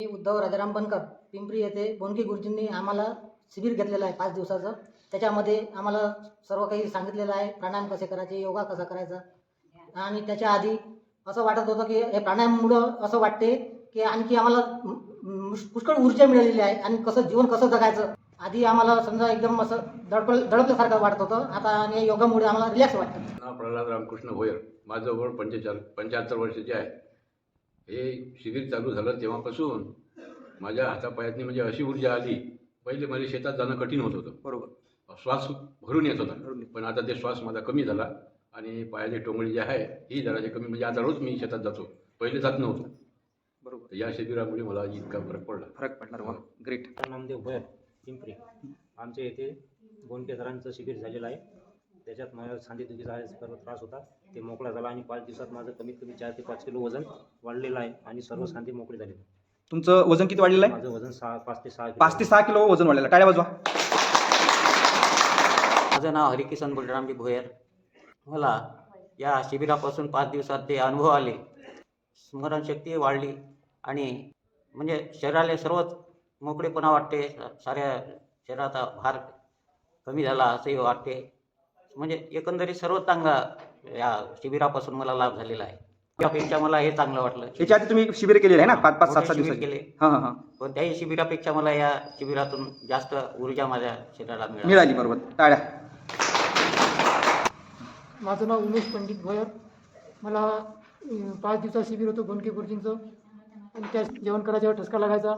मी उद्धव राजाराम बनकर पिंपरी येथे बोनकी गुरुजींनी आम्हाला शिबिर घेतलेलं आहे पाच दिवसाचं. त्याच्यामध्ये आम्हाला सर्व काही सांगितलेलं आहे प्राणायाम कसे करायचे योगा कसा करायचा. आणि त्याच्या आधी असं वाटत होतं की हे प्राणायाममुळं असं वाटते की आणखी आम्हाला पुष्कळ ऊर्जा मिळालेली आहे आणि कसं जीवन कसं जगायचं. आधी आम्हाला समजा एकदम असं दडपल दडपल्यासारखं वाटत होतं. आता आणि योगामुळे आम्हाला रिलॅक्स वाटतं. प्रल्हाद रामकृष्ण होयर माझं वय पंचेचाळ पंच्याहत्तर वर्षाचे आहे. हे शिबिर चालू झालं तेव्हापासून माझ्या हातापायातनी म्हणजे अशी ऊर्जा आली. पहिले मला शेतात जाणं कठीण होत होतं. बरोबर. श्वास भरून येत होता. पण आता ते श्वास माझा कमी झाला आणि पायाची टोंगळी जी आहे ही जराशी कमी म्हणजे आता रोज मी शेतात जातो. पहिले जात नव्हतो. बरोबर. या शिबिरामुळे मला इतका फरक पडला. फरक पडणार वा. ग्रेट नामदेव भोयर पिंपरी आमच्या येथे गोंडकेसरांचं शिबिर झालेलं आहे. त्याच्यात मला सांधेदुखीचा हा सर्व त्रास होता. ते मोकळा झाला आणि पाच दिवसात माझं कमीत कमी चार ते पाच किलो वजन वाढलेलं आहे आणि सर्व सांधे मोकळे झाले. तुमचं वजन किती वाढलेलं आहे? माझं वजन सहा पाच ते सहा किलो पाच ते सहा किलो वजन वाढलेलं टाळ्या वाजवा माझं नाव हरिकिसन बलरामजी भोयर. मला या शिबिरापासून पाच दिवसात ते अनुभव आले. स्मरणशक्ती वाढली आणि म्हणजे शरीराला सर्वच मोकळेपणा वाटते. साऱ्या शरीराचा भार कमी झाला असंही वाटते. म्हणजे एकंदरीत सर्व चांगला या शिबिरापासून मला लाभ झालेला आहे. त्यापेक्षा मला हे चांगलं वाटलं. याच्या आधी तुम्ही शिबिर केलेले आहे ना? पाच पाच सात सात दिवसाचे. केले. हां हां हां. कोणत्याही शिबिरापेक्षा मला या शिबिरातून जास्त ऊर्जा माझ्या शरीराला मिळाली. मिळाली बरोबर. टाळ्या. माझं नाव उमेश पंडित भोयर. मला अं, पाच दिवसात शिबिर होतं गोंडके गुरुजींचं आणि त्या जेवण करायच्यावर ठसका लागायचा.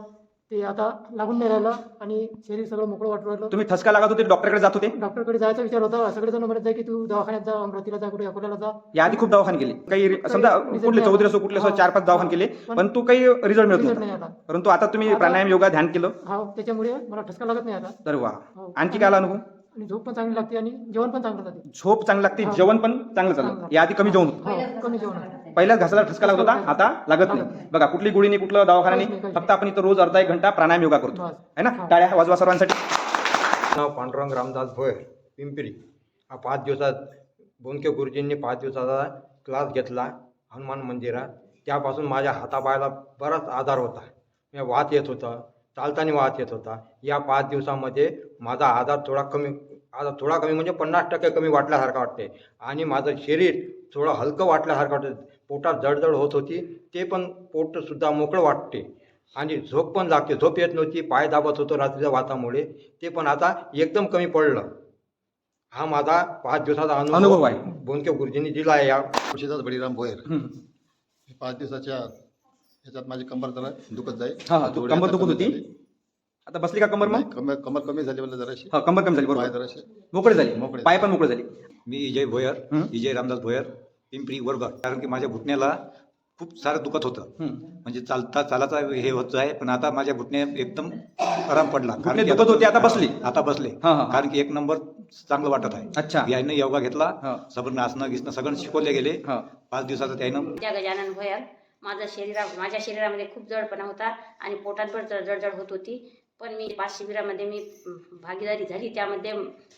ते आता लागून नाही राहिलं आणि शरीर सगळं मोकळं वाटू राहिलं. तुम्ही ठसका लागत होते डॉक्टरकडे जात होते? डॉक्टरकडे जायचा विचार होता. सगळेजण म्हणत आहे की तू दवाखान्यात जा अमरावतीला जा कुठे अकोल्याला जा. या आधी खूप दवाखाने केले. काही समजा कुठले चौधरी असो कुठले असो चार पाच दवाखाने केले पण तू काही रिझल्ट मिळत रिझल्ट नाही नव्हता आला. परंतु आता तुम्ही प्राणायाम योगा ध्यान केलं? हा त्याच्यामुळे मला ठसका लागत नाही आता तर वा. हो. आणखी काय आला अनुभव? आणि झोप पण चांगली लागते आणि जेवण पण चांगलं जाते. झोप चांगली लागते जेवण पण चांगलं चाललं या आधी कमी जेवण होतं. हो कमी जेवण आहे. पहिल्याच घासाला ठसका लागत होता आता लागत नाही. बघा कुठली गुळीनी कुठलं दवाखाना नाही फक्त आपण इथं रोज अर्धा एक घंटा प्राणायाम योगा करतो. बस. है ना? टाळ्या वाजवा सर्वांसाठी. नाव पांडुरंग रामदास भोयर पिंपरी. हा पाच दिवसात बोनके गुरुजींनी पाच दिवसाचा क्लास घेतला हनुमान मंदिरात. त्यापासून माझ्या हातापायाला बराच आधार होता. मी वात येत होता चालताना वात येत होता. या पाच दिवसामध्ये माझा आधार थोडा कमी आधार थोडा कमी म्हणजे पन्नास टक्के कमी वाटल्यासारखं वाटते आणि माझं शरीर थोडं हलकं वाटल्यासारखं वाटतं पोटात जडजड होत होती ते पण पोटसुद्धा मोकळं वाटते. आणि झोप पण लागते. झोप येत नव्हती पाय दाबत होतो रात्रीच्या वातामुळे. ते पण आता एकदम कमी पडलं. हा माझा पाच दिवसाचा अनुभव आहे. बोनके गुरुजींनी दिला आहे या. तुळशीदास बळीराम भोयर. पाच दिवसाच्या ह्याच्यात माझी कंबर जरा दुखत जाईल कंबर दुखत होती? आता बसली का कमर मग? कमर कमर कमी झाली मला जराशी. हा कंबर कमी झाली बरोबर. जराशे मोकळे झाली. मोकळे. पाय पण मोकळे झाली. मी विजय भोयर? विजय रामदास भोयर पिंपरी वरगाव कारण की माझ्या घुटण्याला खूप सारं दुखत होतं. म्हणजे चालता चालाचा हे होत आहे पण आता माझ्या घुटण्या एकदम आराम पडला घुटणे की दुखत होते, आता बसले? आता बसले हा, हा. कारण की एक नंबर चांगलं वाटत आहे अच्छा यायनं योगा घेतला हा. सगळं आसनं गिसणं सगळं शिकवले गेले हा. पाच दिवसाचं त्यानं त्या गजानन भोयर माझं शरीरा माझ्या शरीरामध्ये खूप जडपणा होता आणि पोटात पण जड- जडजड होत होती पण मी पाच शिबिरामध्ये मी भागीदारी झाली त्यामध्ये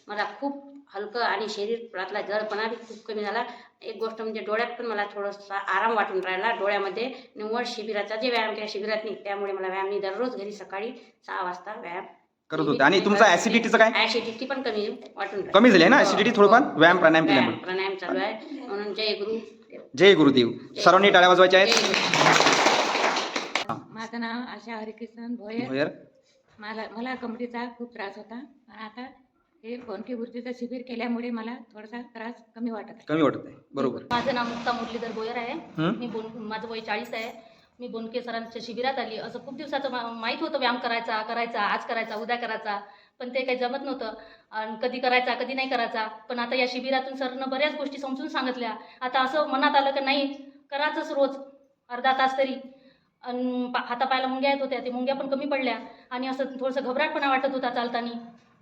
मला खूप हलकं आणि शरीरातला जडपणा बी खूप कमी झाला. एक गोष्ट म्हणजे डोळ्यात पण मला थोडासा आराम वाटून राहिला. डोळ्यामध्ये निव्वळ शिबिराचा जे व्यायाम त्या शिबिरात नाही त्यामुळे मला व्यायाम मी दररोज घरी सकाळी सहा वाजता व्यायाम करत होते. आणि तुमचं ऍसिडिटीचं काय? ऍसिडिटी पण कमी वाटून. कमी झाली ना? हो, ऍसिडिटी हो. थोडंफार व्यायाम प्राणायाम केल्यामुळे. प्राणायाम चालू आहे. म्हणून जय गुरु जय गुरुदेव. सर्वांनी टाळ्या वाजवायच्या आहेत. माझं नाव आशा हरिकृष्णन भोयर. भोयर. मला मला कमरेचा खूप त्रास होता. आता हे कोणके गुरुजीचं शिबिर केल्यामुळे मला थोडासा त्रास कमी वाटत आहे. कमी वाटत आहे. बरोबर. माझं नाव मुक्ता मुरलीधर बोयर आहे. हं? मी बोन माझं वय चाळीस आहे. मी बोनके सरांच्या शिबिरात आली. असं खूप दिवसाचं मा माहीत होतं व्यायाम करायचा करायचा आज करायचा उद्या करायचा. पण ते काही जमत नव्हतं. आणि कधी करायचा कधी नाही करायचा. पण आता या शिबिरातून सरनं बऱ्याच गोष्टी समजून सांगितल्या. आता असं मनात आलं की नाही करायचंच रोज. अर्धा तास तरी. आणि पा हातापायाला मुंग्या येत होत्या. ते मुंग्या पण कमी पडल्या. आणि असं थोडंसं घबराटपणा वाटत होता चालताना.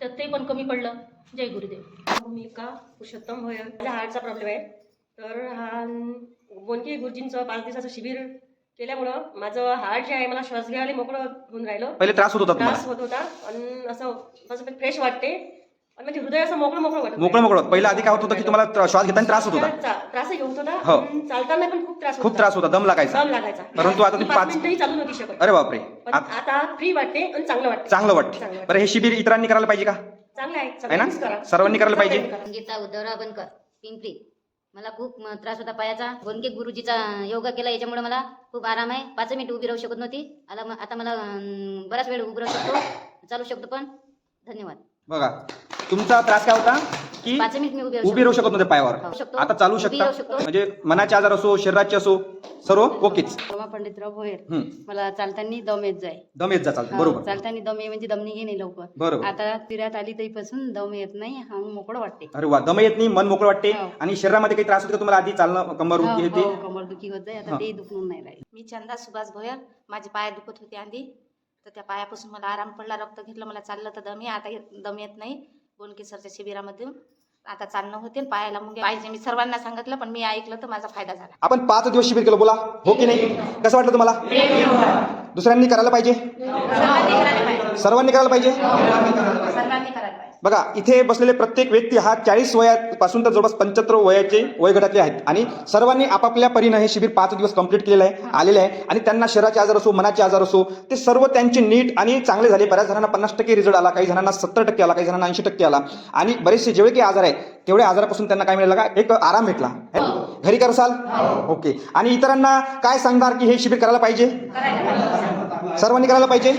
तर ते पण कमी पडलं. जय गुरुदेव. भूमिका पुरुषोत्तम भोयर माझ्या हार्टचा प्रॉब्लेम आहे. तर हा बोनके गुरुजींचं पाच दिवसाचं शिबिर केल्यामुळं माझं हार्ट जे आहे मला श्वास घ्यायला मोकळं होऊन राहिलं. पहिले त्रास होत होता त्रास होत होता. आणि असं असं फ्रेश वाटते. म्हणजे हृदय असं मोकळं मोकळं वाटत मोकळं मोकळं पहिलं आधी काय होत होतं की तुम्हाला श्वास घेताना त्रास होत होता. चा- त्रासही होत होता. हो. आणि चालताना पण खूप त्रास होत खूप त्रास होता. दम लागायचा. दम लागायचा. परंतु आता मी पाच पाच मिनिटंही चालू नव्हती शकत. अरे बापरे. पण आत- आता फ्री वाटते आणि चांगलं वाटते. चांगलं वाटते. बरं हे शिबिर इतरांनी करायला पाहिजे का? चांगलं आहे. करा. सर्वांनी करायला पाहिजे. करा. गीता उद्धवराव बनकर पिंपरी. मला खूप म, त्रास होता पायाचा. गोनके गुरुजीचा योगा केला याच्यामुळे मला खूप आराम आहे. पाच मिनिट उभी राहू शकत नव्हती. आता म- आता मला अं, बराच वेळ उभी राहू शकतो. चालू शकतो पण. धन्यवाद. बघा तुमचा त्रास काय होता? की पाच मिनिट मी उभी राहू उभी राहू शकत. नव्हते पायावर. शकतो. आता चालू उभी शकता. राहू शकतो. म्हणजे मनाचे आजार असो शरीराचे असो सर्व ओकेच. रोमा पंडितराव भोयर. हम्म. मला चालताना दम येत जाय. दम येत जा चालते. हा, बरोबर. चालताना दम ये म्हणजे दम निघे नाही लवकर. बरोबर. आता फिरत आली तरीपासून दम येत नाही हा मोकळं वाटते. अरे वा दम येत नाही मन मोकळं वाटते हो. आणि शरीरामध्ये काही त्रास होतो का? तुम्हाला आधी चालणं कंबर हो, हे हो, दुखी होत जाय. आता हा. ते दुखून नाही राहील. मी चंदा सुभाष भोयर. माझे पाय दुखत होते आधी. तर त्या पायापासून मला आराम पडला रक्त घेतलं मला चाललं तर दम ये. आता येत- दम येत नाही. बोनके सरच्या शिबिरामध्ये आता चालणं होते पायाला मुंगे पाहिजे मी सर्वांना सांगितलं पण मी ऐकलं तर माझा फायदा झाला. आपण पाच दिवस शिबिर केलं बोला. हो की नाही? कसं वाटलं तुम्हाला? दुसऱ्यांनी करायला पाहिजे. सर्वांनी करायला पाहिजे सर्वांनी करायला पाहिजे सर्वांनी करायला पाहिजे बघा इथे बसलेले प्रत्येक व्यक्ती हा चाळीस वयापासून तर जवळपास पंच्याहत्तर वयाचे वयोगटातले आहेत. आणि सर्वांनी आपापल्या परीनं हे शिबिर पाच दिवस कंप्लीट केलेलं आहे आलेले आहे. आणि त्यांना शरीराचे आजार असो मनाचे आजार असो ते सर्व त्यांचे नीट आणि चांगले झाले. बऱ्याच जणांना पन्नास टक्के रिझल्ट आला काही जणांना सत्तर टक्के आला काही जणांना ऐंशी टक्के आला. आणि बरेचसे जेवढे काही आजार आहे तेवढ्या आजारापासून त्यांना काय मिळालं का? एक आराम भेटला. है? घरी करसाल ओके. आणि इतरांना काय सांगणार की हे शिबिर करायला पाहिजे. सर्वांनी करायला पाहिजे?